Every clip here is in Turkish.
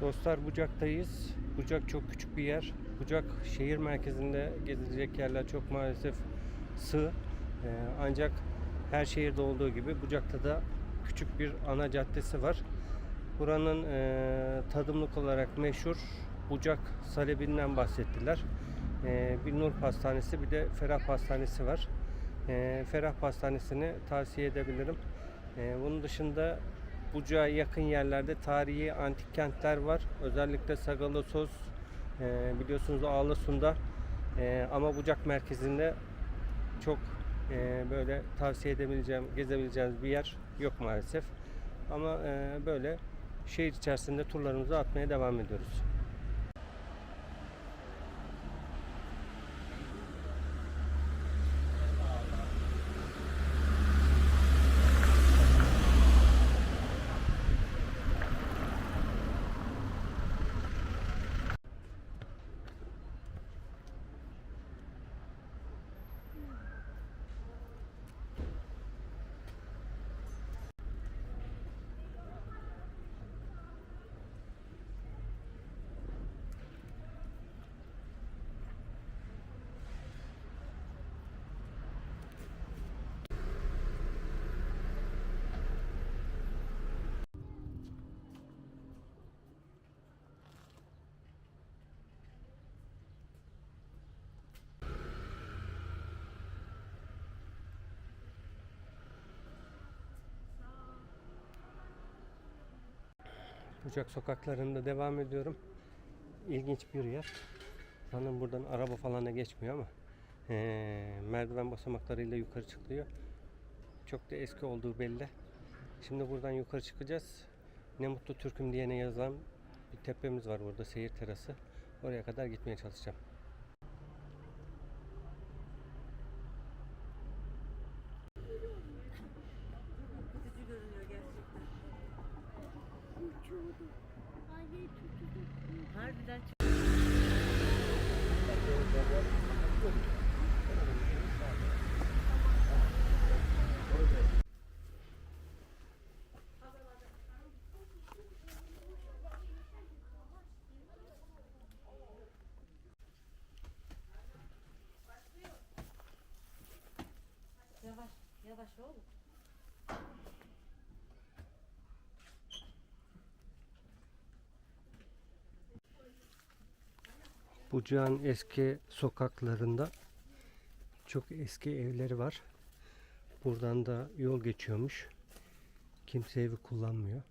Dostlar Bucak'tayız. Bucak çok küçük bir yer. Bucak şehir merkezinde gezilecek yerler çok maalesef sığ. Ee, ancak her şehirde olduğu gibi Bucak'ta da küçük bir ana caddesi var. Buranın e, tadımlık olarak meşhur Bucak Salebi'nden bahsettiler. E, bir Nur Pastanesi bir de Ferah Pastanesi var. E, Ferah Pastanesi'ni tavsiye edebilirim. E, bunun dışında Bucak'a yakın yerlerde tarihi antik kentler var. Özellikle Sagalassos, e, biliyorsunuz Ağlasun'da e, ama Bucak merkezinde çok e, böyle tavsiye edebileceğim, gezebileceğiniz bir yer yok maalesef. Ama e, böyle şehir içerisinde turlarımızı atmaya devam ediyoruz. Bucak sokaklarında devam ediyorum. İlginç bir yer. Sanırım buradan araba falan da geçmiyor ama eee, merdiven basamaklarıyla yukarı çıkılıyor. Çok da eski olduğu belli. Şimdi buradan yukarı çıkacağız. Ne mutlu Türk'üm diyene yazılan bir tepemiz var burada seyir terası. Oraya kadar gitmeye çalışacağım. eu Bir daha Yavaş. Bucağın eski sokaklarında çok eski evleri var. Buradan da yol geçiyormuş. Kimse evi kullanmıyor.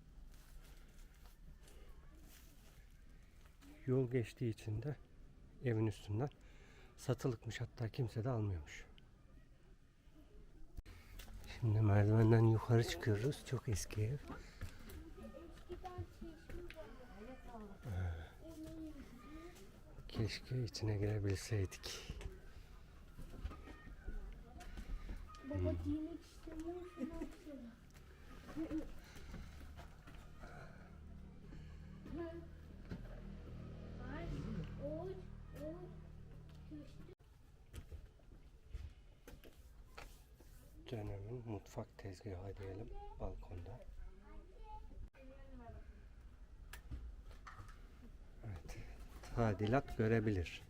Yol geçtiği için de evin üstünden satılıkmış hatta kimse de almıyormuş. Şimdi merdivenden yukarı çıkıyoruz. Çok eski ev. Keşke içine girebilseydik. baba giymek istemiyor şunu atsana. Ay, oy, oy. Köşkte Dönemin mutfak tezgahı diyelim balkonda. Tadilat görebilir.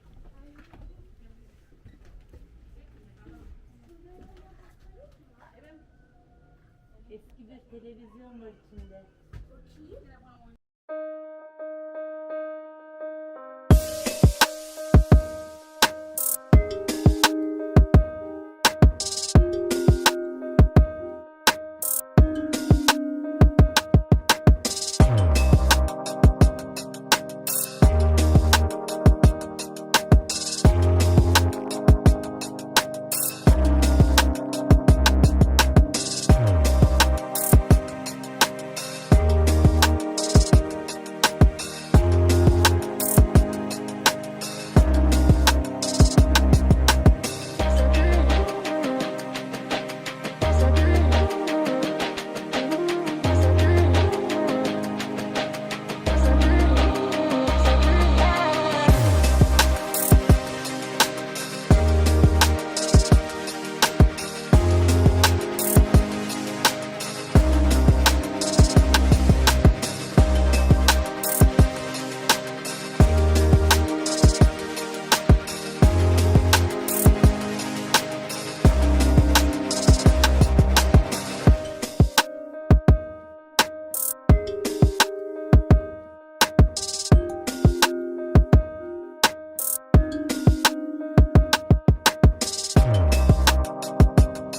Eski bir televizyon var içinde.